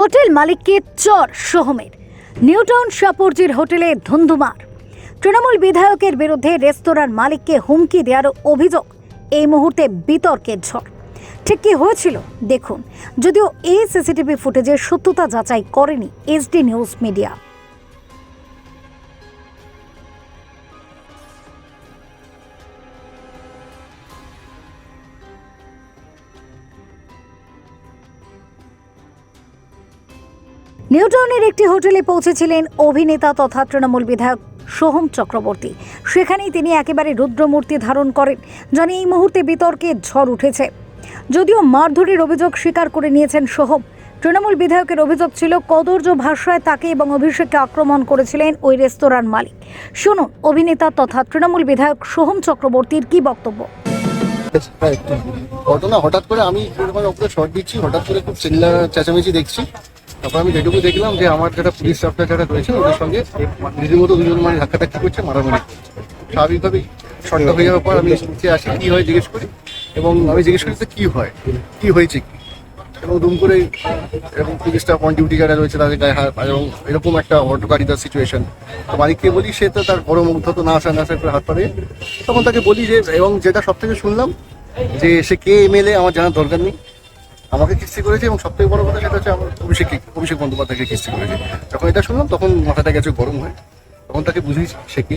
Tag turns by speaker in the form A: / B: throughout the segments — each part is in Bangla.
A: হোটেল মালিককে চর সোহমের। নিউটাউন শাহপুরজির হোটেলে ধুন্ধুমার। তৃণমূল বিধায়কের বিরুদ্ধে রেস্তোরাঁর মালিককে হুমকি দেওয়ার অভিযোগ এই মুহূর্তে বিতর্কের ঝড়। ঠিক কি হয়েছিল? দেখুন। যদিও এই সিসিটিভি ফুটেজের সত্যতা যাচাই করেনি এসডি নিউজ মিডিয়া। নিউটাউনের একটি হোটেলে পৌঁছেছিলেন অভিনেতা তথা তৃণমূল বিধায়ক সোহম চক্রবর্তী। সেখানেই তিনি একেবারে রুদ্রমূর্তি ধারণ করেন জানি এই মুহূর্তে বিতর্কে ঝড় উঠেছে। যদিও মারধরের অভিযোগ স্বীকার করে নিয়েছেন সোহম, তৃণমূল বিধায়কের অভিযোগ ছিল কদর্য ভাষায় তাকে এবং অভিষেককে আক্রমণ করেছিলেন ওই রেস্তোরাঁর মালিক। শুনুন, অভিনেতা তথা তৃণমূল বিধায়ক সোহম চক্রবর্তীর কি বক্তব্য?
B: ঘটনা হঠাৎ করে আমি শর্ট দিচ্ছি, হঠাৎ করে খুব চেঁচামেচি দেখছি। তারপর আমি যেটুকু দেখলাম যে আমার যারা পুলিশ স্টাফরা যারা রয়েছে ওদের সঙ্গে রীতিমতো দুজন মানে ধাক্কাধাক্কি করছে, মারামারি। স্বাভাবিকভাবেই শর্টটা হয়ে যাওয়ার পর আমি নিচে আসি, কি হয় জিজ্ঞেস করি, এবং আমি জিজ্ঞেস করি যে কি হয়, কি হয়েছে কি? এবং দুম করে এরকম পুলিশ স্টাফ অন ডিউটি যারা রয়েছে তাদের গায়ে হাত, এবং এরকম একটা অটোকারিতার সিচুয়েশন তো মালিককে বলি, সে তো তার বড় মুগ্ধ তো না আসা না আসা করে হাত পারে তখন তাকে বলি যে, এবং যেটা সব থেকে শুনলাম, যে সে কে এমএলএ আমার জানার দরকার নেই। আমাকে কিস্তি করেছে এবং সব থেকে বড় কথা সেটা হচ্ছে আমার অভিষেক অভিষেক বন্দ্যোপাধ্যায়কে কিস্তি করেছে। যখন এটা শুনলাম তখন মাথাটা গেছে গরম হয়। তখন তাকে বুঝিয়েছি শেখে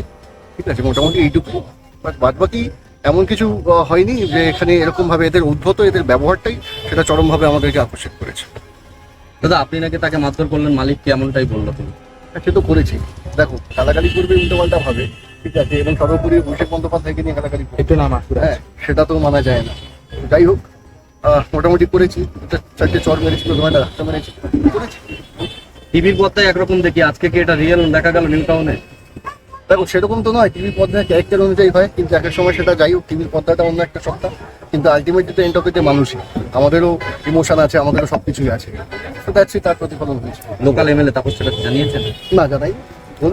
B: ঠিক আছে মোটামুটি এইটুকু বাট বাদ বাকি এমন কিছু হয়নি যে এখানে এরকম ভাবে এদের উদ্ভূত এদের ব্যবহারটাই সেটা চরমভাবে আমাদেরকে আকর্ষিত করেছে।
C: দাদা আপনি নাকি তাকে মারধর করলেন মালিককে এমনটাই বলল তুমি?
B: আর সে তো করেছি। দেখো গালাগালি করবে উল্টো পাল্টা ভাবে ঠিক আছে এবং সর্বোপরি অভিষেক বন্দ্যোপাধ্যায়কে নিয়ে গালাগালি
C: একটু নাম
B: হ্যাঁ সেটা তো মানা যায় না। যাই হোক মোটামুটি করেছি। চারটে চর মেরেছিল তোমার রাস্তা মেরেছি। করেছি
C: টিভির পর্দায় একরকম দেখি আজকে কি এটা রিয়েল দেখা গেল নিউ টাউনে
B: দেখো সেরকম তো নয় টিভির পর্দায় ক্যারেক্টার অনুযায়ী হয় কিন্তু এক এক সময় সেটা যাই হোক টিভির পর্দাটা অন্য একটা সত্তা। কিন্তু আলটিমেটলি তো এন্ড অফ মানুষই। আমাদেরও ইমোশন আছে আমাদেরও সব কিছুই আছে তো দ্যাটস তার প্রতিফলন হয়েছে।
C: লোকাল এমএলএ তাপস সেটা জানিয়েছেন?
B: না জানাই।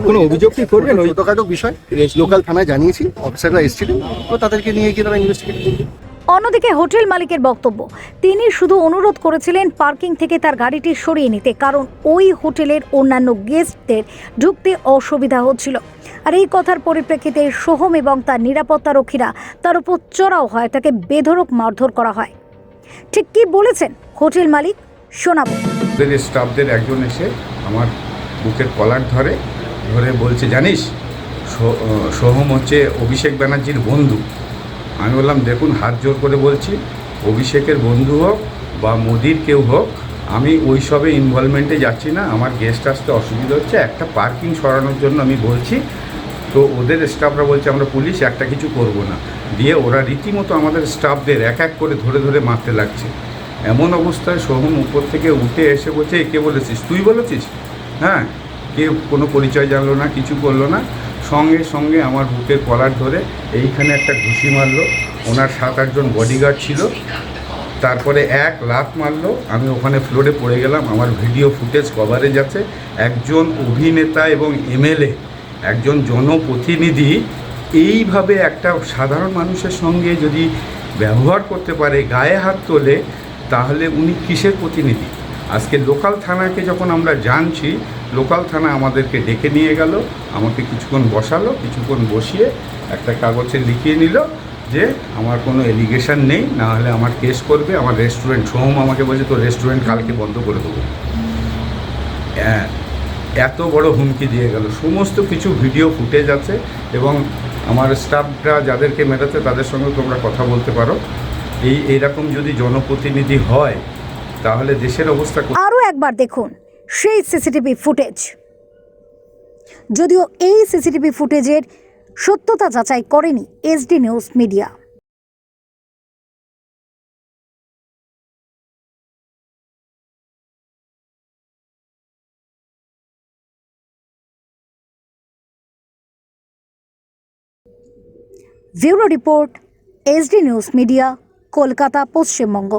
D: কোনো অভিযোগ কি করবেন ওই-
B: ছোটখাটো বিষয় লোকাল থানায় জানিয়েছি অফিসাররা এসেছিলেন। তো তাদেরকে নিয়ে গিয়ে তারা ইনভেস্টিগেট করবে।
A: অন্যদিকে হোটেল মালিকের বক্তব্য। তিনি শুধু অনুরোধ করেছিলেন পার্কিং থেকে তার গাড়িটি সরিয়ে নিতে, কারণ ওই হোটেলের অন্যান্য গেস্টদের ঢুকতে অসুবিধা হচ্ছিল। আর এই কথার পরিপ্রেক্ষিতে সোহম এবং তার নিরাপত্তারক্ষীরা তার উপর চড়াও হয়, তাকে বেধরক মারধর করা হয়। ঠিক কি বলেছেন হোটেল মালিক? শোনাবো।
D: স্টাফদের একজন এসে আমার বুকের কলার ধরে ধরে বলছে, জানিস সোহম হচ্ছে অভিষেক ব্যানার্জির বন্ধু। আমি বললাম, দেখুন, হাত জোর করে বলছি, অভিষেকের বন্ধু হোক বা মোদির কেউ হোক, আমি ওই সবে ইনভলভমেন্টে যাচ্ছি না, আমার গেস্ট আসতে অসুবিধা হচ্ছে, একটা পার্কিং সরানোর জন্য আমি বলছি। তো ওদের স্টাফরা বলছে, আমরা পুলিশ একটা কিছু করব না। দিয়ে ওরা রীতিমতো আমাদের স্টাফদের এক এক করে ধরে ধরে মারতে লাগছে। এমন অবস্থায় সোহম উপর থেকে উঠে এসে বলছে, "এ কে বলেছিস? তুই বলেছিস? হ্যাঁ কেউ কোনো পরিচয় জানলো না, কিছু করল না। সঙ্গে সঙ্গে আমার বুকের কলার ধরে এইখানে একটা ঘুষি মারলো। ওনার সাত আটজন বডিগার্ড ছিল। তারপরে এক লাফ মারলো। আমি ওখানে ফ্লোরে পড়ে গেলাম। আমার ভিডিও ফুটেজ কভারেজ আছে। একজন অভিনেতা এবং এমএলএ, একজন জনপ্রতিনিধি এইভাবে একটা সাধারণ মানুষের সঙ্গে যদি ব্যবহার করতে পারে, গায়ে হাত তোলে, তাহলে উনি কিসের প্রতিনিধি? আজকে লোকাল থানাকে যখন আমরা জানছি লোকাল থানা আমাদেরকে ডেকে নিয়ে গেল আমাকে কিছুক্ষণ বসালো কিছুক্ষণ বসিয়ে একটা কাগজে লিখিয়ে নিল যে আমার কোনো এলিগেশন নেই না হলে আমার কেস করবে আমার রেস্টুরেন্ট সোহম আমাকে বলছে তো রেস্টুরেন্ট কালকে বন্ধ করে দেবো। হ্যাঁ, এত বড় হুমকি দিয়ে গেল। সমস্ত কিছু ভিডিও ফুটেজ আছে এবং আমার স্টাফরা যাদেরকে মেটাতে তাদের সঙ্গে তোমরা কথা বলতে পারো। এই এরকম যদি জনপ্রতিনিধি হয় তাহলে দেশের অবস্থা
A: আরও একবার দেখুন সেই সিসিটিভি ফুটেজ। যদিও এই সিসিটিভি ফুটেজের সত্যতা যাচাই করেনি SD news media. Bureau report, SD news media, Kolkata, Paschimbanga.